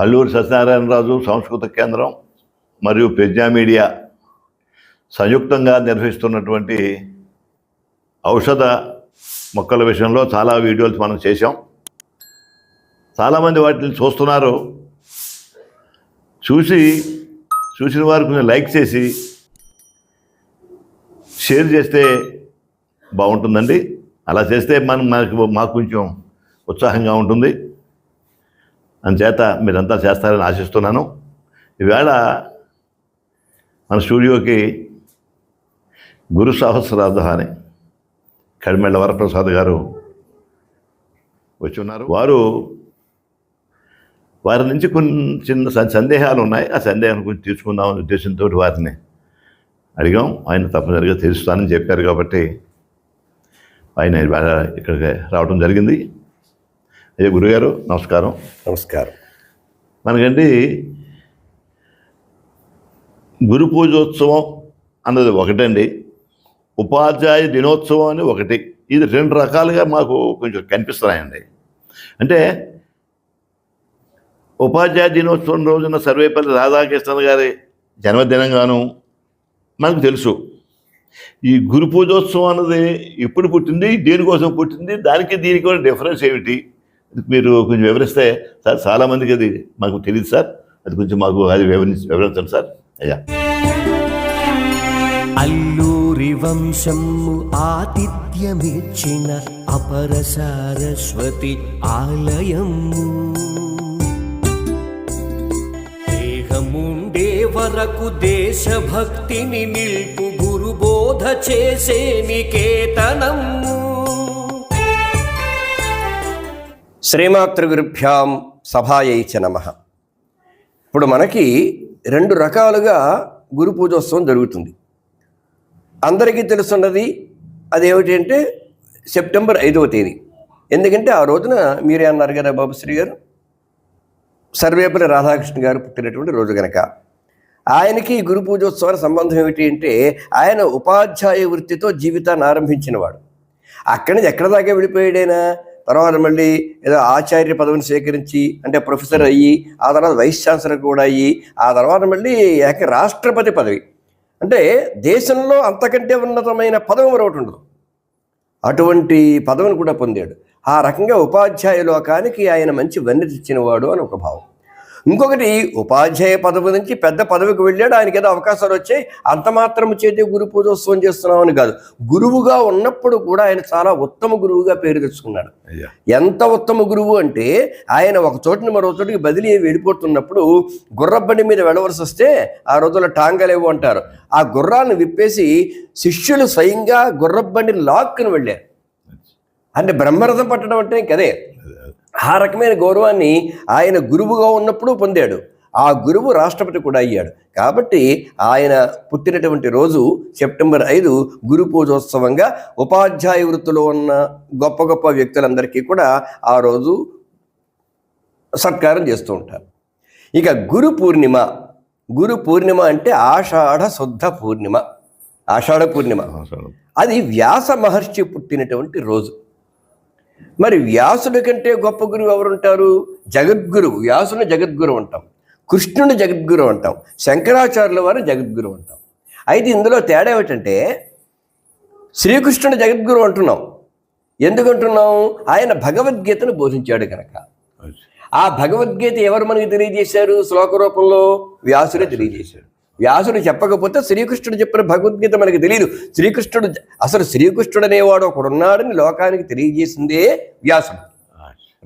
అల్లూరి సత్యనారాయణరాజు సంస్కృత కేంద్రం మరియు ప్రజ్ఞా మీడియా సంయుక్తంగా నిర్వహిస్తున్నటువంటి ఔషధ మొక్కల విషయంలో చాలా వీడియోలు మనం చేశాం. చాలామంది వాటిని చూస్తున్నారు. చూసి చూసిన వారు కొంచెం లైక్ చేసి షేర్ చేస్తే బాగుంటుందండి. అలా చేస్తే మనం మనకు మాకు కొంచెం ఉత్సాహంగా ఉంటుంది. అందుచేత మీరంతా చేస్తారని ఆశిస్తున్నాను. ఈవేళ మన స్టూడియోకి గురు సహస్రార్థ అని కడిమెళ్ళ వరప్రసాద్ గారు వచ్చి ఉన్నారు వారు వారి నుంచి కొన్ని చిన్న స- సందేహాలు ఉన్నాయి. ఆ సందేహాన్ని కొంచెం తీర్చుకుందామనే ఉద్దేశంతో వారిని అడిగాం. ఆయన తప్పనిసరిగా తెలుస్తానని చెప్పారు కాబట్టి ఆయన ఇక్కడికి రావడం జరిగింది. అయ్యా గురుగారు నమస్కారం. నమస్కారం. మనకండి గురు పూజోత్సవం అన్నది ఒకటండి. ఉపాధ్యాయ దినోత్సవం అని ఒకటి. ఇది రెండు రకాలుగా మాకు కొంచెం కనిపిస్తున్నాయండి. అంటే ఉపాధ్యాయ దినోత్సవం రోజున సర్వేపల్లి రాధాకృష్ణన్ గారి జన్మదినంగాను మనకు తెలుసు. ఈ గురు పూజోత్సవం అన్నది ఎప్పుడు పుట్టింది దేనికోసం పుట్టింది దానికి దీనికి డిఫరెన్స్ ఏమిటి? మీరు కొంచెం వివరిస్తే సార్ చాలామందికి అది మాకు తెలియదు సార్. అది కొంచెం మాకు అది వివరించి వివరించండి సార్. అయ్యా. అల్లూరి వంశము ఆతిథ్యమిచ్చిన అపర సారస్వతి ఆలయము. దేహముండే వరకు దేశభక్తిని నిల్పు గురుబోధ చేసే నికేతనము శ్రీమాతృగురుభ్యాం సభాయై చ నమ. ఇప్పుడు మనకి రెండు రకాలుగా గురు పూజోత్సవం జరుగుతుంది. అందరికీ తెలుసున్నది అదేమిటి అంటే సెప్టెంబర్ ఐదవ తేదీ. ఎందుకంటే ఆ రోజున మీరే అన్నారు కదా బాబుశ్రీ గారు. సర్వేపల్లి రాధాకృష్ణ గారు పుట్టినటువంటి రోజు గనక. ఆయనకి గురు పూజోత్సవానికి సంబంధం ఏమిటి అంటే ఆయన ఉపాధ్యాయ వృత్తితో జీవితాన్ని ఆరంభించినవాడు. అక్కడి నుంచి ఎక్కడ దాకా వెళ్ళిపోయాడైనా? తర్వాత మళ్ళీ ఏదో ఆచార్య పదవిని స్వీకరించి అంటే ప్రొఫెసర్ అయ్యి ఆ తర్వాత వైస్ ఛాన్సలర్ కూడా అయ్యి ఆ తర్వాత మళ్ళీ ఏక రాష్ట్రపతి పదవి. అంటే దేశంలో అంతకంటే ఉన్నతమైన పదవి మరొకటి ఉండదు. అటువంటి పదవిని కూడా పొందాడు. ఆ రకంగా ఉపాధ్యాయ లోకానికి ఆయన మంచి వన్నె ఇచ్చినవాడు అని ఒక భావం. ఇంకొకటి ఉపాధ్యాయ పదవి నుంచి పెద్ద పదవికి వెళ్ళాడు ఆయనకి ఏదో అవకాశాలు వచ్చాయి అంత మాత్రం చేతి గురు పూజోత్సవం చేస్తున్నామని కాదు. గురువుగా ఉన్నప్పుడు కూడా ఆయన చాలా ఉత్తమ గురువుగా పేరు తెచ్చుకున్నాడు. ఎంత ఉత్తమ గురువు అంటే ఆయన ఒక చోటుని మరో చోటికి బదిలీ వెళ్ళిపోతున్నప్పుడు గుర్రబండి మీద వెళ్ళవలసి వస్తే ఆ రోజుల్లో టాంగలేవు అంటారు. ఆ గుర్రాన్ని విప్పేసి శిష్యులు స్వయంగా గుర్రబండిని లాక్కుని వెళ్ళారు. అంటే బ్రహ్మరథం పట్టడం అంటే కదే ఆ రకమైన గౌరవాన్ని ఆయన గురువుగా ఉన్నప్పుడు పొందాడు. ఆ గురువు రాష్ట్రపతి కూడా అయ్యాడు. కాబట్టి ఆయన పుట్టినటువంటి రోజు సెప్టెంబర్ ఐదు గురు పూజోత్సవంగా ఉపాధ్యాయ వృత్తిలో ఉన్న గొప్ప గొప్ప వ్యక్తులందరికీ కూడా ఆ రోజు సత్కారం చేస్తూ ఉంటారు. ఇక గురు పూర్ణిమ గురు పూర్ణిమ అంటే ఆషాఢ శుద్ధ పూర్ణిమ. ఆషాఢ పూర్ణిమ. అది వ్యాస మహర్షి పుట్టినటువంటి రోజు. మరి వ్యాసుడి కంటే గొప్ప గురువు ఎవరుంటారు? జగద్గురువు వ్యాసుని జగద్గురు అంటాం. కృష్ణుని జగద్గురు అంటాం. శంకరాచార్యుల వారు జగద్గురు అంటాం. అయితే ఇందులో తేడా ఏమిటంటే శ్రీకృష్ణుని జగద్గురు అంటున్నాం. ఎందుకంటున్నాం? ఆయన భగవద్గీతను బోధించాడు కనుక ఆ భగవద్గీత ఎవరు మనకి తెలియజేశారు? శ్లోక రూపంలో వ్యాసుడే తెలియజేశాడు. వ్యాసుడు చెప్పకపోతే శ్రీకృష్ణుడు చెప్పిన భగవద్గీత మనకి తెలియదు శ్రీకృష్ణుడు అసలు శ్రీకృష్ణుడు అనేవాడు ఒకడున్నాడని లోకానికి తెలియజేసిందే వ్యాసుడు.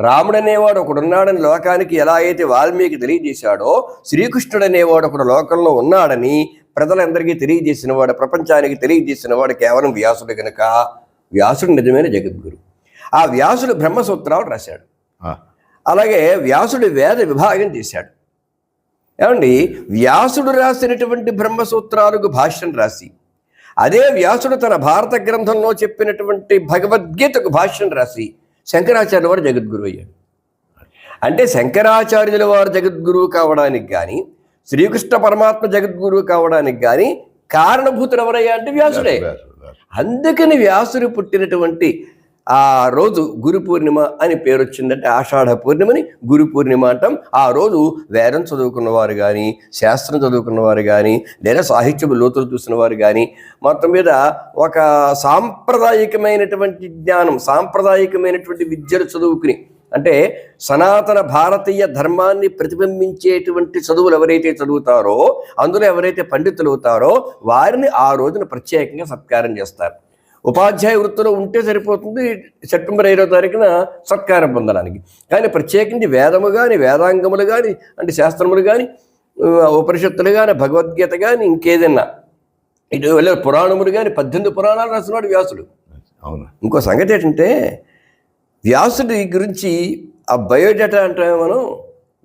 రాముడు అనేవాడు ఒకడున్నాడని లోకానికి ఎలా అయితే వాల్మీకి తెలియజేశాడో శ్రీకృష్ణుడు అనేవాడు ఒకడు లోకంలో ఉన్నాడని ప్రజలందరికీ తెలియజేసిన వాడు ప్రపంచానికి తెలియజేసిన వాడు కేవలం వ్యాసుడు గనుక. వ్యాసుడు నిజమైన జగద్గురు. ఆ వ్యాసుడు బ్రహ్మసూత్రాలు రాశాడు. అలాగే వ్యాసుడు వేద విభాగం చేశాడు. ఏమండి? వ్యాసుడు రాసినటువంటి బ్రహ్మసూత్రాలకు భాష్యం రాసి అదే వ్యాసుడు తన భారత గ్రంథంలో చెప్పినటువంటి భగవద్గీతకు భాష్యం రాసి శంకరాచార్యుల వారు జగద్గురు అయ్యాడు. అంటే శంకరాచార్యుల వారు జగద్గురువు కావడానికి కానీ శ్రీకృష్ణ పరమాత్మ జగద్గురువు కావడానికి కానీ కారణభూతులు ఎవరయ్యా అంటే వ్యాసుడు. అందుకని వ్యాసుడు పుట్టినటువంటి ఆ రోజు గురు పూర్ణిమ అని పేరు వచ్చిందంటే ఆషాఢ పూర్ణిమని గురు పూర్ణిమ అంటాం. ఆ రోజు వేదం చదువుకున్న వారు కానీ శాస్త్రం చదువుకున్న వారు కానీ లేదా సాహిత్యపు లోతులు చూసిన వారు కానీ మొత్తం మీద ఒక సాంప్రదాయకమైనటువంటి జ్ఞానం సాంప్రదాయకమైనటువంటి విద్యలు చదువుకుని అంటే సనాతన భారతీయ ధర్మాన్ని ప్రతిబింబించేటువంటి చదువులు ఎవరైతే చదువుతారో అందులో ఎవరైతే పండితులు అవుతారో వారిని ఆ రోజున ప్రత్యేకంగా సత్కారం చేస్తారు. ఉపాధ్యాయ వృత్తిలో ఉంటే సరిపోతుంది సెప్టెంబర్ ఐదో తారీఖున సత్కారం పొందడానికి. కానీ ప్రత్యేకించి వేదము కానీ వేదాంగములు కానీ అంటే శాస్త్రములు కానీ ఉపనిషత్తులు కానీ భగవద్గీత కానీ ఇంకేదన్నా ఇటు వెళ్ళే పురాణములు కానీ పద్దెనిమిది పురాణాలు రాసినాడు వ్యాసుడు. అవును. ఇంకో సంగతి ఏంటంటే వ్యాసుడి గురించి ఆ బయోడేటా అంటే మనం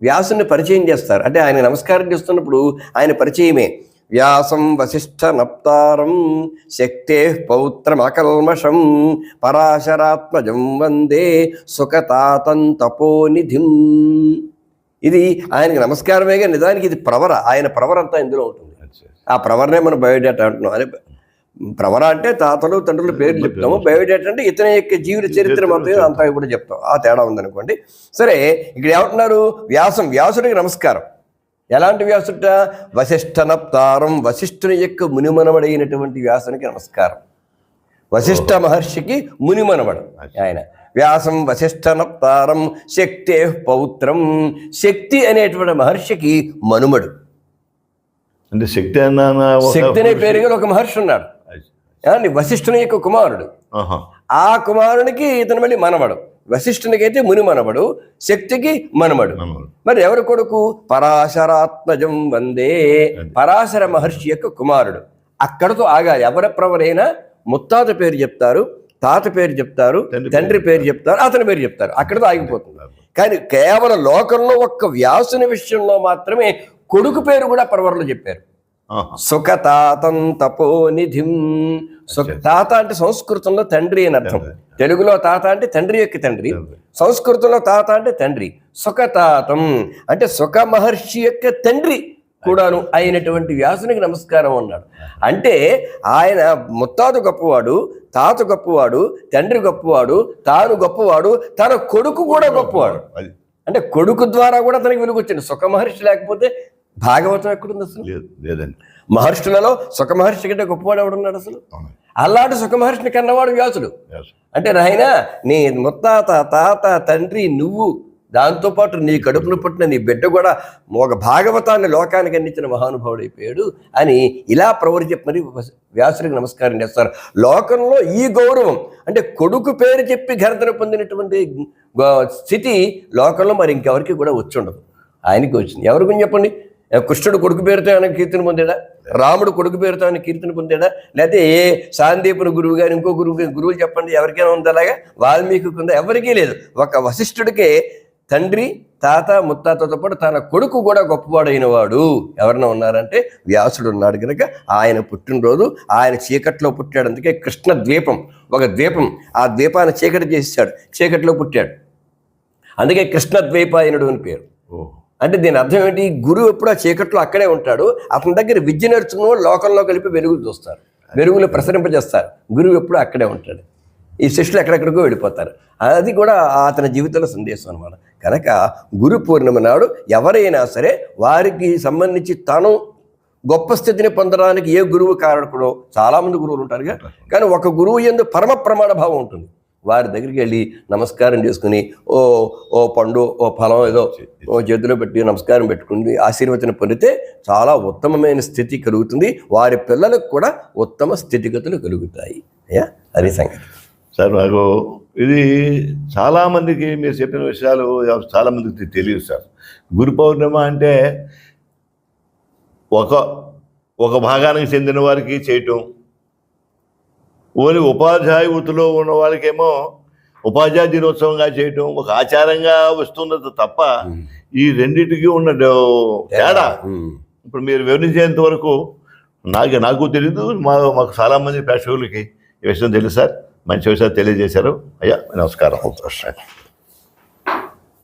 వ్యాసుని పరిచయం చేస్తారు. అంటే ఆయన నమస్కారం చేస్తున్నప్పుడు ఆయన పరిచయమే. వ్యాసం వశిష్ఠ నప్తారం శక్తే పౌత్రమకల్మషం పరాశరాత్మజం వందే సుఖతాతం తపోనిధిం. ఇది ఆయనకి నమస్కారమేగా నిజానికి ఇది ప్రవర ఆయన ప్రవర అంతా ఇందులో ఉంటుంది. ఆ ప్రవరనే మనం బయోడేటా అంటున్నాం. అదే ప్రవర అంటే తాతలు తండ్రుల పేరు చెప్తాము. బయోడేటా అంటే ఇతని యొక్క జీవిత చరిత్ర మొత్తం అంతా కూడా చెప్తాం. ఆ తేడా ఉందనుకోండి. సరే ఇక్కడ ఏమంటున్నారు? వ్యాసం వ్యాసుడికి నమస్కారం. ఎలాంటి వ్యాసుట? వశిష్ఠనప్తారం వశిష్ఠుని యొక్క మునిమనవడైనటువంటి వ్యాసునికి నమస్కారం. వశిష్ఠ మహర్షికి మునిమనవడు ఆయన వ్యాసం వశిష్ఠనప్తారం శక్తే పౌత్రం. శక్తి అనేటువంటి మహర్షికి మనుమడు. అంటే శక్తి అన్న శక్తి అనే పేరు గల ఒక మహర్షి ఉన్నాడు. వశిష్ఠుని యొక్క కుమారుడు. ఆ కుమారునికి ఇతను మళ్ళీ మనవడు. వశిష్ఠునికి అయితే ముని మనవడు శక్తికి మనవడు. మరి ఎవరి కొడుకు? పరాశరాత్మజం వందే. పరాశర మహర్షి యొక్క కుమారుడు. అక్కడతో ఆగాలి ఎవరి ప్రవరైనా ముత్తాత పేరు చెప్తారు తాత పేరు చెప్తారు తండ్రి పేరు చెప్తారు. అతని పేరు చెప్తారు. అక్కడతో ఆగిపోతుంది. కానీ కేవలం లోకంలో ఒక్క వ్యాసుని విషయంలో మాత్రమే కొడుకు పేరు కూడా పరవరలో చెప్పారు. సుఖతాతం తపోనిధిం. తాత అంటే సంస్కృతంలో తండ్రి అని అర్థం. తెలుగులో తాత అంటే తండ్రి యొక్క తండ్రి. సంస్కృతంలో తాత అంటే తండ్రి. సుఖతాతం అంటే సుఖ మహర్షి యొక్క తండ్రి కూడాను అయినటువంటి వ్యాసునికి నమస్కారం అన్నాడు. అంటే ఆయన ముత్తాత గొప్పవాడు తాత గొప్పవాడు తండ్రి గొప్పవాడు తాను గొప్పవాడు తన కొడుకు కూడా గొప్పవాడు. అది. అంటే కొడుకు ద్వారా కూడా తనకి వెలుగు వచ్చింది సుఖ మహర్షి లేకపోతే భాగవతం ఎక్కడుంది అసలు? లేదు లేదండి. మహర్షులలో సుఖ మహర్షి కంటే గొప్పవాడు ఎవడున్నాడు అసలు. అలాంటి సుఖ మహర్షిని కన్నవాడు వ్యాసుడు. అంటే నాయన నీ ముత్తాత తాత తండ్రి నువ్వు దాంతోపాటు నీ కడుపును పుట్టిన నీ బిడ్డ కూడా ఒక భాగవతాన్ని లోకానికి అందించిన మహానుభావుడు అయిపోయాడు అని ఇలా ప్రవరి చెప్పి మరి వ్యాసుడికి నమస్కారం చేస్తారు. లోకంలో ఈ గౌరవం అంటే కొడుకు పేరు చెప్పి ఘనతను పొందినటువంటి స్థితి లోకంలో మరి ఇంకెవరికి కూడా వచ్చి ఉండదు. ఆయనకి వచ్చింది. ఎవరి గురించి చెప్పండి? కృష్ణుడు కొడుకు పేరుతో ఆయన కీర్తిని పొందాడా? రాముడు కొడుకు పేరుతో ఆయన కీర్తిని పొందాడా? లేకపోతే ఏ సాందీపుని గురువు గారు ఇంకో గురువు గురువులు చెప్పండి ఎవరికైనా ఉందా అలాగా? వాల్మీకి ఉందా ఎవరికీ లేదు. ఒక వశిష్ఠుడికే తండ్రి తాత ముత్తాతతో పాటు తన కొడుకు కూడా గొప్పవాడైన వాడు ఎవరైనా ఉన్నారంటే వ్యాసుడు ఉన్నాడు కనుక ఆయన పుట్టినరోజు ఆయన చీకట్లో పుట్టాడు. అందుకే కృష్ణ ద్వీపం. ఒక ద్వీపం. ఆ ద్వీపాన్ని చీకటి చేసాడు చీకట్లో పుట్టాడు. అందుకే కృష్ణ ద్వీపాయనుడు అని పేరు. ఓ అంటే దీని అర్థం ఏంటి? గురువు ఎప్పుడు ఆ చీకట్లో అక్కడే ఉంటాడు. అతని దగ్గర విద్య నేర్చుకున్న లోకంలో కలిపి వెలుగులు చూస్తారు. వెలుగులు ప్రసరింపజేస్తారు. గురువు ఎప్పుడు అక్కడే ఉంటాడు. ఈ శిష్యులు ఎక్కడెక్కడికో వెళ్ళిపోతారు. అది కూడా అతని జీవితంలో సందేశం అనమాట కనుక గురు పూర్ణిమ నాడు ఎవరైనా సరే వారికి సంబంధించి తను గొప్ప స్థితిని పొందడానికి ఏ గురువు కారకుడో చాలామంది గురువులు ఉంటారుగా. కానీ ఒక గురువు ఎందు పరమ ప్రమాణ భావం ఉంటుంది. వారి దగ్గరికి వెళ్ళి నమస్కారం చేసుకుని ఓ ఓ పండు ఓ ఫలం ఏదో ఓ చేతిలో పెట్టి నమస్కారం పెట్టుకుని ఆశీర్వచనం పొందితే చాలా ఉత్తమమైన స్థితి కలుగుతుంది. వారి పిల్లలకు కూడా ఉత్తమ స్థితిగతులు కలుగుతాయి. అయ్యా అది సంగతి. సార్ నాకు ఇది చాలామందికి మీరు చెప్పిన విషయాలు చాలామందికి తెలియదు సార్. గురు పౌర్ణిమ అంటే ఒక ఒక భాగానికి చెందిన వారికి చేయటం ఓన్లీ ఉపాధ్యాయ వృత్తిలో ఉన్న వాళ్ళకేమో ఉపాధ్యాయ దినోత్సవంగా చేయటం ఒక ఆచారంగా వస్తున్నది తప్ప ఈ రెండింటికి ఉన్న తేడా. ఇప్పుడు మీరు వివరించేంత వరకు నాకు నాకు తెలీదు మా మాకు చాలామంది ప్రేక్షకులకి ఈ విషయం తెలుసు సార్. మంచి విషయాలు తెలియజేశారు. అయ్యా నమస్కారం.